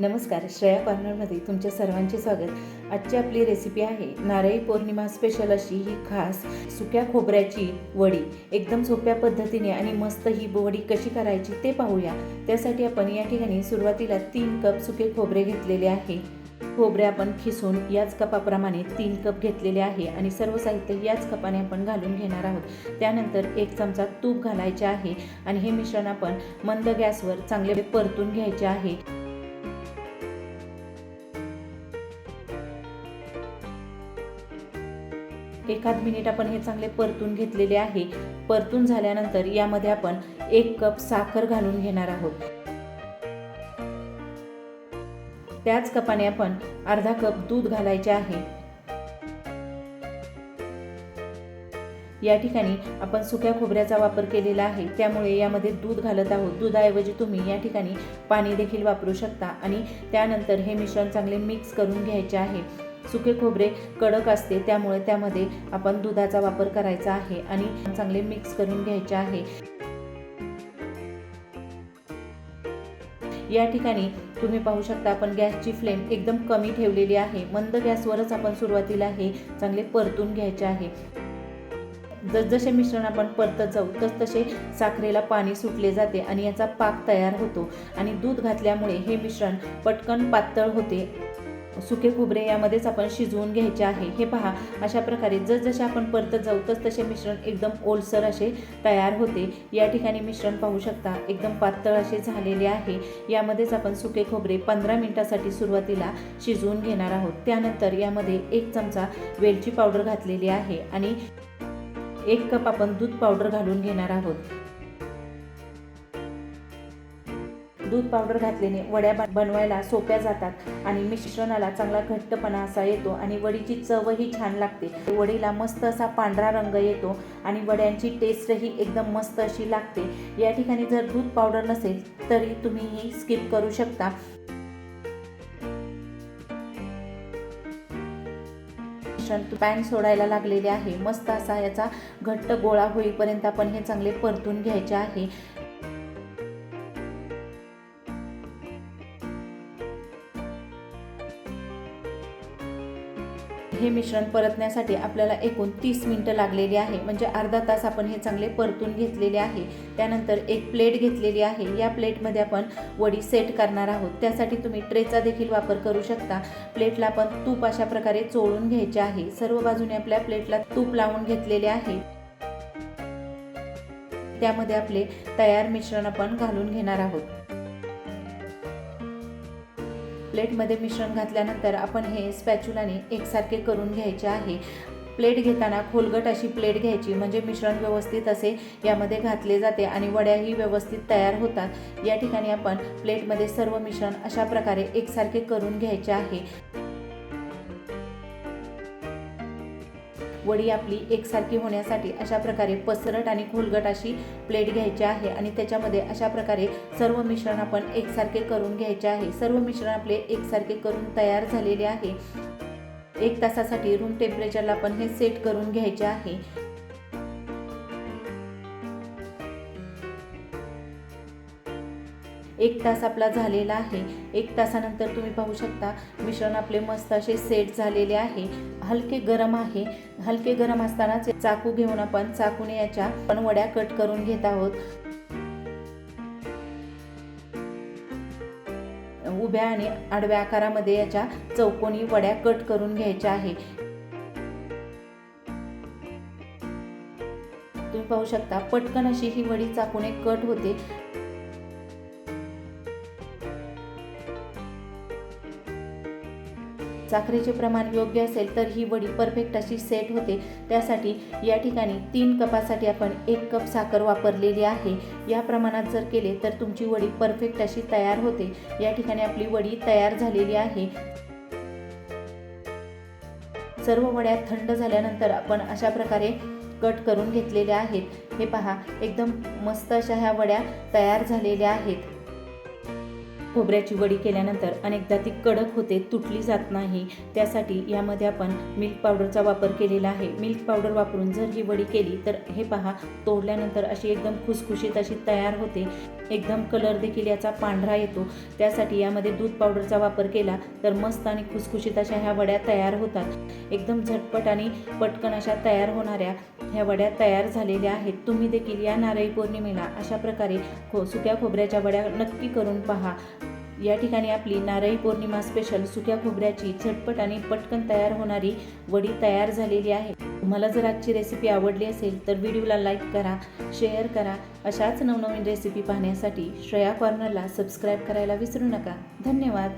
नमस्कार श्रेया कॉर्नरमध्ये तुमच्या सर्वांचे स्वागत. आजची आपली रेसिपी आहे नारळी पौर्णिमा स्पेशल अशी ही खास सुक्या खोबऱ्याची वडी. एकदम सोप्या पद्धतीने आणि मस्त ही वडी कशी करायची ते पाहूया. त्यासाठी आपण या ठिकाणी सुरुवातीला तीन कप सुके खोबरे घेतलेले आहे. खोबरे आपण खिसून याच कपाप्रमाणे तीन कप घेतलेले आहे आणि सर्व साहित्य याच कपाने आपण घालून घेणार आहोत. त्यानंतर एक चमचा तूप घालायचे आहे आणि हे मिश्रण आपण मंद गॅसवर चांगले परतून घ्यायचे आहे. एखाद मिनिट आपण हे चांगले परतून घेतलेले आहे. परतून झाल्यानंतर यामध्ये आपण एक कप साखर घालून घेणार आहोत. त्याच कपाने आपण अर्धा कप दूध घालायचे आहे. या ठिकाणी आपण सुक्या खोबऱ्याचा वापर केलेला आहे. त्यामुळे यामध्ये दूध घालत आहोत. दुधाऐवजी तुम्ही या ठिकाणी पाणी देखील वापरू शकता आणि त्यानंतर हे मिश्रण चांगले मिक्स करून घ्यायचे आहे. सुके खोबरे कडक असते त्यामुळे त्यामध्ये आपण दुधाचा वापर करायचा आहे आणि चांगले मिक्स करून घ्यायचे आहे. या ठिकाणी तुम्ही पाहू शकता आपण गॅसची फ्लेम एकदम कमी ठेवलेली आहे. मंद गॅसवरच आपण सुरुवातीला हे चांगले परतून घ्यायचे आहे. जसजसे मिश्रण आपण परतत जाऊ तस तसे साखरेला पाणी सुटले जाते आणि याचा पाक तयार होतो. आणि दूध घातल्यामुळे हे मिश्रण पटकन पातळ होते. सुके खोबरे यामध्येच आपण शिजवून घ्यायचे आहे. हे पहा अशा प्रकारे जसजसे आपण परतत जाऊ तस तसे मिश्रण एकदम ओलसर असे तयार होते. या ठिकाणी मिश्रण पाहू शकता एकदम पातळ असे झालेले आहे. यामध्येच आपण सुके खोबरे पंधरा मिनिटासाठी सुरुवातीला शिजवून घेणार आहोत. त्यानंतर यामध्ये एक चमचा वेलची पावडर घातलेली आहे आणि एक कप आपण दूध पावडर घालून घेणार आहोत. दूध पावडर घातल्याने वड्या बनवायला सोप्या जातात आणि मिश्रणाला चांगला घट्टपणा असा येतो आणि वडीची चवही छान लागते. वडीला मस्त असा पांढरा रंग येतो आणि वड्यांची टेस्टही एकदम मस्त अशी लागते. या ठिकाणी जर दूध पावडर नसेल तरी तुम्ही ही स्किप करू शकता. मिश्रण पॅन सोडायला लागलेले आहे. मस्त असा याचा घट्ट गोळा होईपर्यंत आपण हे चांगले परतून घ्यायचे आहे. हे मिश्रण परतण्यासाठी आपल्याला एकूण तीस मिनटं लागलेली आहे. म्हणजे अर्धा तास आपण हे चांगले परतून घेतलेले आहे. त्यानंतर एक प्लेट घेतलेली आहे. या प्लेटमध्ये आपण वडी सेट करणार आहोत. त्यासाठी तुम्ही ट्रेचा देखील वापर करू शकता. प्लेटला आपण तूप अशा प्रकारे चोळून घ्यायचे आहे. सर्व बाजूने आपल्या प्लेटला तूप लावून घेतलेले आहे. त्यामध्ये आपले तयार मिश्रण आपण घालून घेणार आहोत. प्लेटमध्ये मिश्रण घातल्यानंतर आपण हे स्पॅच्युलाने एकसारखे करून घ्यायचे आहे. प्लेट घेताना खोलगट अशी प्लेट घ्यायची म्हणजे मिश्रण व्यवस्थित असे यामध्ये घातले जाते आणि वड्याही व्यवस्थित तयार होतात. या ठिकाणी आपण प्लेटमध्ये सर्व मिश्रण अशा प्रकारे एकसारखे करून घ्यायचे आहे. वडी आपली एकसारखी होण्यासाठी अशा प्रकारे पसरट आणि खोलगट अशी प्लेट घ्यायची आहे आणि त्याच्यामध्ये अशा प्रकारे सर्व मिश्रण आपण एकसारखे करून घ्यायचे आहे. सर्व मिश्रण आपले एकसारखे करून तयार झालेले आहे. एक तासासाठी रूम टेम्परेचरला आपण हे सेट करून घ्यायचे आहे. एक तास आपला झालेला आहे. एक तासानंतर तुम्ही पाहू शकता मिश्रण आपले मस्त असे सेट झालेले आहे. हलके गरम आहे. हलके गरम असतानाच चाकू घेऊन आपण चाकूने याच्या पण वड्या कट करून घेत आहोत. उभ्या आणि आडव्या आकारामध्ये याच्या चौकोनी वड्या कट करून घ्यायच्या आहे. तुम्ही पाहू शकता पटकन अशी ही वडी चाकूने कट होते. साखरेचे प्रमाण योग्य असेल तर ही वडी परफेक्ट अशी सेट होते. त्यासाठी या ठिकाणी तीन कपासाठी आपण एक कप साखर वापरलेली आहे. या प्रमाणात जर केले तर तुमची वडी परफेक्ट अशी तयार होते. या ठिकाणी आपली वडी तयार झालेली आहे. सर्व वड्या थंड झाल्यानंतर आपण अशा प्रकारे कट करून घेतलेल्या आहेत. हे पहा एकदम मस्त अशा ह्या वड्या तयार झालेल्या आहेत. खोबऱ्याची वडी केल्यानंतर अनेकदा ती कडक होते तुटली जात नाही. त्यासाठी यामध्ये आपण मिल्क पावडरचा वापर केलेला आहे. मिल्क पावडर वापरून जर ही वडी केली तर हे पहा तोडल्यानंतर अशी एकदम खुसखुशीत अशी तयार होते. एकदम कलर देखील याचा पांढरा येतो. त्यासाठी यामध्ये दूध पावडरचा वापर केला तर मस्त आणि खुसखुशीत अशा ह्या वड्या तयार होतात. एकदम झटपट आणि पटकन अशा तयार होणाऱ्या ह्या वड्या तयार झालेल्या आहेत. तुम्ही देखील या नारळी पौर्णिमेला अशा प्रकारे खो सुक्या खोबऱ्याच्या वड्या नक्की करून पहा. या ठिकाणी आपली नारळी पौर्णिमा स्पेशल सुक्या खोबऱ्याची झटपट आणि पटकन तयार होणारी वडी तयार झालेली आहे. तुम्हाला जर आजची रेसिपी आवडली असेल तर व्हिडिओला लाईक करा शेअर करा. अशाच नवनवीन रेसिपी पाहण्यासाठी श्रेया कॉर्नरला सबस्क्राईब करायला विसरू नका. धन्यवाद.